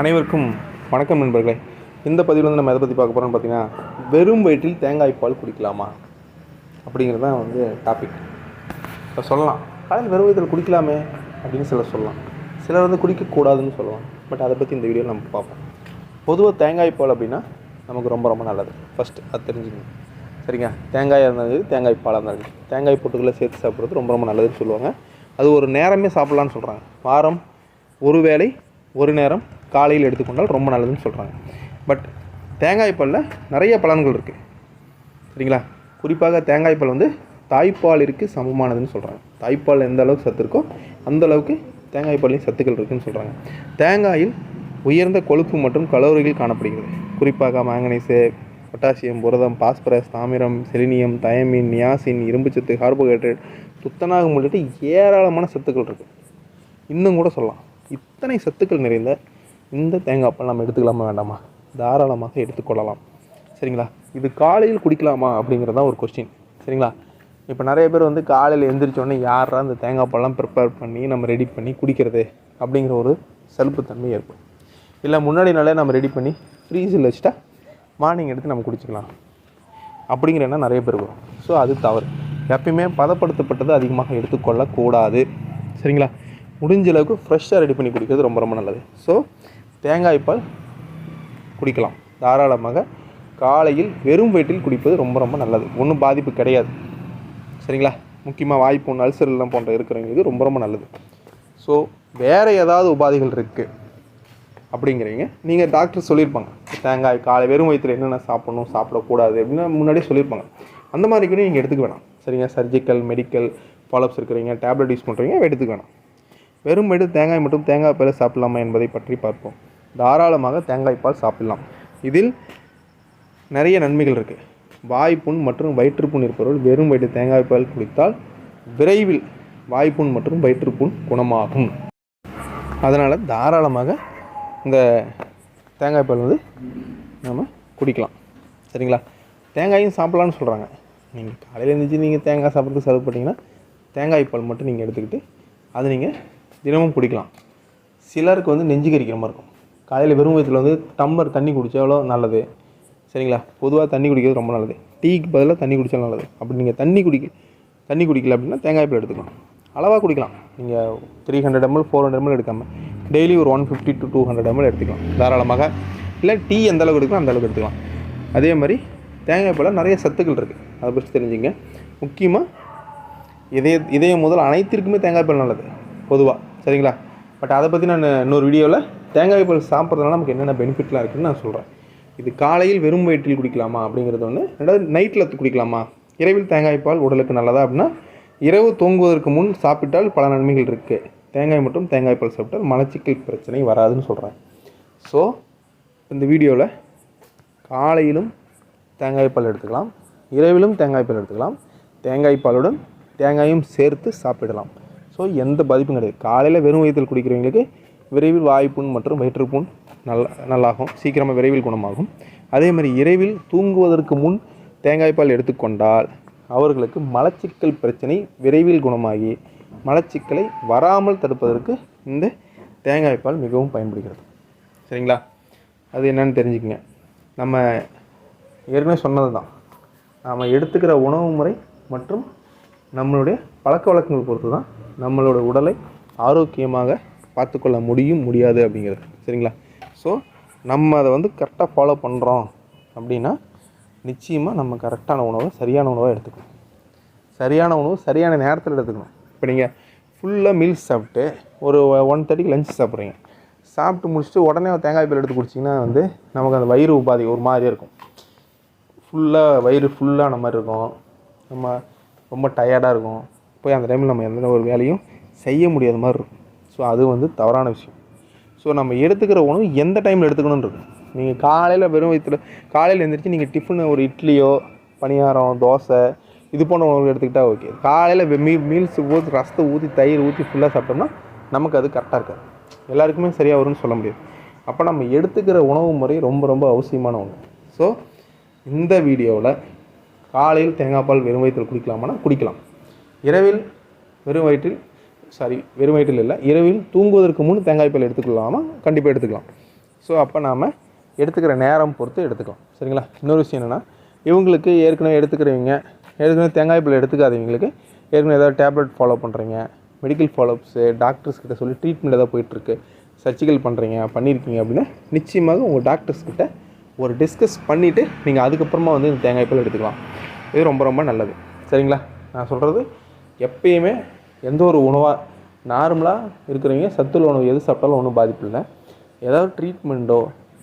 அனைவருக்கும் வணக்கம் நண்பர்களே. இந்த பதிவில் வந்து நம்ம எதை பற்றி பார்க்க போகிறோம்னு பார்த்தீங்கன்னா வெறும் வயிற்றில் தேங்காய் பால் குடிக்கலாமா? அப்படிங்கிறது தான் வந்து டாபிக் இப்போ சொல்லலாம். காலையில் வெறும் வயிற்றில் குடிக்கலாமே அப்படின்னு சிலர் சொல்லலாம். சிலர் வந்து குடிக்கக்கூடாதுன்னு சொல்லலாம் பட் அதை பற்றி இந்த வீடியோவில் நம்ம பார்ப்போம். பொதுவாக தேங்காய் பால் அப்படின்னா நமக்கு ரொம்ப ரொம்ப நல்லது. ஃபஸ்ட்டு அது தெரிஞ்சுக்கணும். சரிங்க? தேங்காயாக இருந்தாலும் சரி தேங்காய் பாலாக இருந்தாலும் சரி. தேங்காய் பொட்டுக்களை சேர்த்து சாப்பிட்றது ரொம்ப ரொம்ப நல்லதுன்னு சொல்லுவாங்க. அது ஒரு நேரமே சாப்பிட்லான்னு சொல்கிறாங்க வாரம் ஒரு வேளை ஒரு நேரம் காலையில் எடுத்துக்கொண்டால் ரொம்ப நல்லதுன்னு சொல்கிறாங்க பட் தேங்காய் பாலில் நிறைய பலன்கள் இருக்குது சரிங்களா? குறிப்பாக தேங்காய் பால் வந்து தாய்ப்பாலிற்கு சமமானதுன்னு சொல்கிறாங்க தாய்ப்பால் எந்த அளவுக்கு சத்து இருக்கோ அந்த அளவுக்கு தேங்காய் பாலையும் சத்துக்கள் இருக்குதுன்னு சொல்கிறாங்க தேங்காயில் உயர்ந்த கொழுப்பு மற்றும் கலோரிகள் காணப்படுகிறது. குறிப்பாக மாங்கனீஸு பொட்டாசியம் புரதம் பாஸ்பரஸ் தாமிரம் செலினியம் தயமின் நியாசின் இரும்புச்சத்து கார்போஹைட்ரேட் துத்தநாகம் உள்ளிட்ட ஏராளமான சத்துக்கள் இருக்குது இன்னும் கூட சொல்லலாம். இத்தனை சத்துக்கள் நிறைந்த இந்த தேங்காய் பால் நம்ம எடுத்துக்கலாமா வேண்டாமா? தாராளமாக எடுத்துக்கொள்ளலாம் சரிங்களா? இது காலையில் குடிக்கலாமா அப்படிங்கிறது தான் ஒரு கொஸ்டின் சரிங்களா? இப்போ நிறைய பேர் வந்து காலையில் எழுந்திரிச்சோடனே யாரா இந்த தேங்காய் பழம் ப்ரிப்பேர் பண்ணி நம்ம ரெடி பண்ணி குடிக்கிறது அப்படிங்கிற ஒரு சலுப்புத்தன்மை ஏற்படும். இல்லை முன்னாடி நாளே நம்ம ரெடி பண்ணி ஃப்ரீஸில் வச்சுட்டா மார்னிங் எடுத்து நம்ம குடிச்சிக்கலாம். அப்படிங்கிற எண்ணம் நிறைய பேர் வரும். ஸோ அது தவறு. எப்பயுமே பதப்படுத்தப்பட்டது அதிகமாக எடுத்துக்கொள்ளக்கூடாது. சரிங்களா? முடிஞ்ச அளவுக்கு ஃப்ரெஷ்ஷாக ரெடி பண்ணி குடிக்கிறது ரொம்ப ரொம்ப நல்லது. ஸோ தேங்காய் பால் குடிக்கலாம். தாராளமாக காலையில் வெறும் வயிற்றில் குடிப்பது ரொம்ப ரொம்ப நல்லது. ஒன்றும் பாதிப்பு கிடையாது. சரிங்களா? முக்கியமாக வாய்ப்பு அல்சர் எல்லாம் போன்ற இருக்கிறவங்களுக்கு ரொம்ப ரொம்ப நல்லது. ஸோ வேறு ஏதாவது உபாதைகள் இருக்குது அப்படிங்கிறீங்க. நீங்கள் டாக்டர் சொல்லியிருப்பாங்க. தேங்காய் காலை வெறும் வயிற்றில் என்னென்ன சாப்பிடணும் சாப்பிடக்கூடாது அப்படின்னு முன்னாடியே சொல்லியிருப்பாங்க. அந்த மாதிரி கூட நீங்கள் எடுத்துக்க வேணாம். சரிங்க சர்ஜிக்கல் மெடிக்கல் ஃபாலோப்ஸ் இருக்கிறீங்க டேப்லெட் யூஸ் பண்ணுறீங்க எடுத்துக்க வேணாம். வெறும் வயிற்று தேங்காய் மட்டும் தேங்காய் பேர் சாப்பிடலாமா என்பதை பற்றி பார்ப்போம். தாராளமாக தேங்காய் பால் சாப்பிடலாம். இதில் நிறைய நன்மைகள் இருக்குது வாய்ப்புண் மற்றும் வயிற்றுப்புண் இருப்பவர்கள் வெறும் வயிற்று தேங்காய் பால் குடித்தால் விரைவில் வாய்ப்புண் மற்றும் வயிற்றுப்புண் குணமாகும். அதனால் தாராளமாக இந்த தேங்காய்ப்பால் வந்து நம்ம குடிக்கலாம். சரிங்களா? தேங்காயும் சாப்பிட்லான்னு சொல்கிறாங்க நீங்கள் காலையில் எழுந்திரிச்சு நீங்கள் தேங்காய் சாப்பிட்றதுக்கு செலவு பண்ணிங்கன்னா தேங்காய் பால் மட்டும் நீங்கள் எடுத்துக்கிட்டு அதை நீங்கள் தினமும் குடிக்கலாம். சிலருக்கு வந்து நெஞ்சு கரிக்கிற மாதிரி இருக்கும். காலையில் வெறும் வயிற்றில் வந்து டம்ளர் தண்ணி குடித்தா எவ்வளோ நல்லது? சரிங்களா? பொதுவாக தண்ணி குடிக்கிறது ரொம்ப நல்லது. டீக்கு பதிலாக தண்ணி குடித்தாலும் நல்லது. அப்படி நீங்கள் தண்ணி குடிக்க தண்ணி குடிக்கல அப்படின்னா தேங்காய் பால் எடுத்துக்கலாம். அளவாக குடிக்கலாம். நீங்கள் three hundred ml four hundred ml எடுக்காமல் டெய்லி ஒரு one fifty to two hundred ml எடுத்துக்கலாம். தாராளமாக. இல்லை டீ எந்த அளவுக்கு எடுக்கலாம் அந்த அளவுக்கு எடுத்துக்கலாம். அதே மாதிரி தேங்காய் பாலில் நிறைய சத்துக்கள் இருக்குது அதை பற்றி தெரிஞ்சுங்க. முக்கியமாக இதய இதயம் முதல் அனைத்திற்குமே தேங்காய் பால் நல்லது. பொதுவாக சரிங்களா? பட் அதை பற்றி நான் இன்னொரு வீடியோவில் தேங்காய் பால் சாப்பிட்றதுனால நமக்கு என்னென்ன பெனிஃபிட்லாம் இருக்குதுன்னு நான் சொல்கிறேன் இது காலையில் வெறும் வயிற்றில் குடிக்கலாமா அப்படிங்கிறது ஒன்று ரெண்டாவது நைட்டில் குடிக்கலாமா? இரவில் தேங்காய் பால் உடலுக்கு நல்லதா அப்படின்னா இரவு தூங்குவதற்கு முன் சாப்பிட்டால் பல நன்மைகள் இருக்குது தேங்காய் மற்றும் தேங்காய் பால் சாப்பிட்டால் மலச்சிக்கல் பிரச்சனை வராதுன்னு சொல்கிறேன் ஸோ இந்த வீடியோவில் காலையிலும் தேங்காய் பால் எடுத்துக்கலாம் இரவிலும் தேங்காய் பால் எடுத்துக்கலாம். தேங்காய் பாலுடன் தேங்காயும் சேர்த்து சாப்பிடலாம். ஸோ எந்த பாதிப்பும் கிடையாது. காலையில் வெறும் வயிற்றில் குடிக்கிறவங்களுக்கு விரைவில் வாய்ப்புண் மற்றும் வயிற்றுப்புண் நல்ல நல்லாகும். சீக்கிரமாக விரைவில் குணமாகும். அதே மாதிரி இரவில் தூங்குவதற்கு முன் தேங்காய் பால் எடுத்துக்கொண்டால் அவர்களுக்கு மலச்சிக்கல் பிரச்சனை விரைவில் குணமாகி மலச்சிக்கலை வராமல் தடுப்பதற்கு இந்த தேங்காய் பால் மிகவும் பயன்படுகிறது. சரிங்களா? அது என்னன்னு தெரிஞ்சுக்கங்க. நம்ம ஏற்கனவே சொன்னது தான் நாம் எடுத்துக்கிற உணவு முறை மற்றும் நம்மளுடைய பழக்க வழக்கங்கள் பொறுத்து தான் நம்மளோட உடலை ஆரோக்கியமாக பார்த்துக்கொள்ள முடியும் முடியாது அப்படிங்கிறது. சரிங்களா? ஸோ நம்ம அதை வந்து கரெக்டாக ஃபாலோ பண்ணுறோம் அப்படின்னா நிச்சயமாக நம்ம கரெக்டான உணவை சரியான உணவை எடுத்துக்கணும். சரியான உணவு சரியான நேரத்தில் எடுத்துக்கணும். இப்போ நீங்கள் ஃபுல்லாக மீல்ஸ் சாப்பிட்டு ஒரு ஒன் தேர்ட்டிக்கு லஞ்ச் சாப்பிட்றீங்க. சாப்பிட்டு முடிச்சுட்டு உடனே தேங்காய் பால் எடுத்து குடிச்சிங்கன்னா வந்து நமக்கு அந்த வயிறு உபாதி ஒரு மாதிரி இருக்கும். ஃபுல்லாக வயிறு ஃபுல்லான மாதிரி இருக்கும். நம்ம ரொம்ப டயர்டாக இருக்கும். போய் அந்த டைமில் நம்ம எந்த ஒரு வேலையும் செய்ய முடியாத மாதிரி இருக்கும். ஸோ அது வந்து தவறான விஷயம். ஸோ நம்ம எடுத்துக்கிற உணவு எந்த டைமில் எடுத்துக்கணும்னு நீங்கள் காலையில் வெறும் வயிற்றுல காலையில் எழுந்திரிச்சு நீங்கள் டிஃபன் ஒரு இட்லியோ பணியாரம் தோசை இது போன்ற உணவு எடுத்துக்கிட்டால் ஓகே காலையில் மீ மீல்ஸ் ஊற்றி ரசத்தை ஊற்றி தயிர் ஊற்றி ஃபுல்லாக சாப்பிட்டோம்னா நமக்கு அது கரெக்டாக இருக்காது. எல்லாருக்குமே சரியாக வரும்னு சொல்ல முடியாது. அப்போ நம்ம எடுத்துக்கிற உணவு முறை ரொம்ப ரொம்ப அவசியமான ஒன்று ஸோ இந்த வீடியோவில் காலையில் தேங்காய் பால் வெறும் வயிற்றில் குடிக்கலாமான்னா குடிக்கலாம். இரவில் வெறும் வயிற்றில் சாரி வெறும் வயிற்றில் இல்லை. இரவில் தூங்குவதற்கு முன் தேங்காய் பால் எடுத்துக்கலாமா கண்டிப்பாக எடுத்துக்கலாம். ஸோ அப்போ நாம் எடுத்துக்கிற நேரம் பொறுத்து எடுத்துக்கலாம். சரிங்களா? இன்னொரு விஷயம் என்னென்னா இவங்களுக்கு ஏற்கனவே எடுத்துக்கிறவங்க ஏற்கனவே தேங்காய் பால் எடுத்துக்காதவங்களுக்கு ஏற்கனவே ஏதாவது டேப்லெட் ஃபாலோ பண்ணுறீங்க மெடிக்கல் ஃபாலோஅப்ஸு டாக்டர்ஸ் கிட்ட சொல்லி ட்ரீட்மெண்ட் ஏதாவது போயிட்டுருக்கு சர்ஜிக்கல் பண்ணுறீங்க பண்ணியிருக்கீங்க அப்படின்னா நிச்சயமாக உங்கள் டாக்டர்ஸ் கிட்ட ஒரு டிஸ்கஸ் பண்ணிவிட்டு நீங்கள் அதுக்கப்புறமா வந்து இந்த தேங்காய் பால் எடுத்துக்கலாம். இது ரொம்ப ரொம்ப நல்லது. சரிங்களா? நான் சொல்கிறது எப்பயுமே எந்த ஒரு உணவாக நார்மலாக இருக்கிறவங்க சத்துள்ள உணவு எது சாப்பிட்டாலும் ஒன்றும் பாதிப்பு இல்லை. ஏதாவது ட்ரீட்மெண்ட்டோ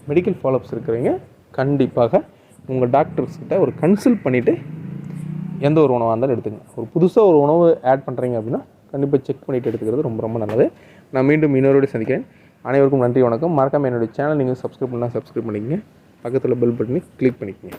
மெடிக்கல் ஃபாலோஅப்ஸ் இருக்கிறவங்க கண்டிப்பாக உங்கள் டாக்டர்ஸ்கிட்ட ஒரு கன்சல்ட் பண்ணிவிட்டு எந்த ஒரு உணவாக இருந்தாலும் எடுத்துங்க ஒரு புதுசாக ஒரு உணவு ஆட் பண்ணுறீங்க அப்படின்னா கண்டிப்பாக செக் பண்ணிவிட்டு எடுத்துக்கிறது ரொம்ப ரொம்ப நல்லது. நான் மீண்டும் இன்னொரு சந்திக்கிறேன். அனைவருக்கும் நன்றி வணக்கம். மறக்காமல் என்னுடைய சேனல் நீங்கள் சப்ஸ்கிரைப் பண்ணால் சப்ஸ்கிரைப் பண்ணிக்கங்க. பக்கத்தில் பெல் பட்டனை கிளிக் பண்ணிக்கங்க.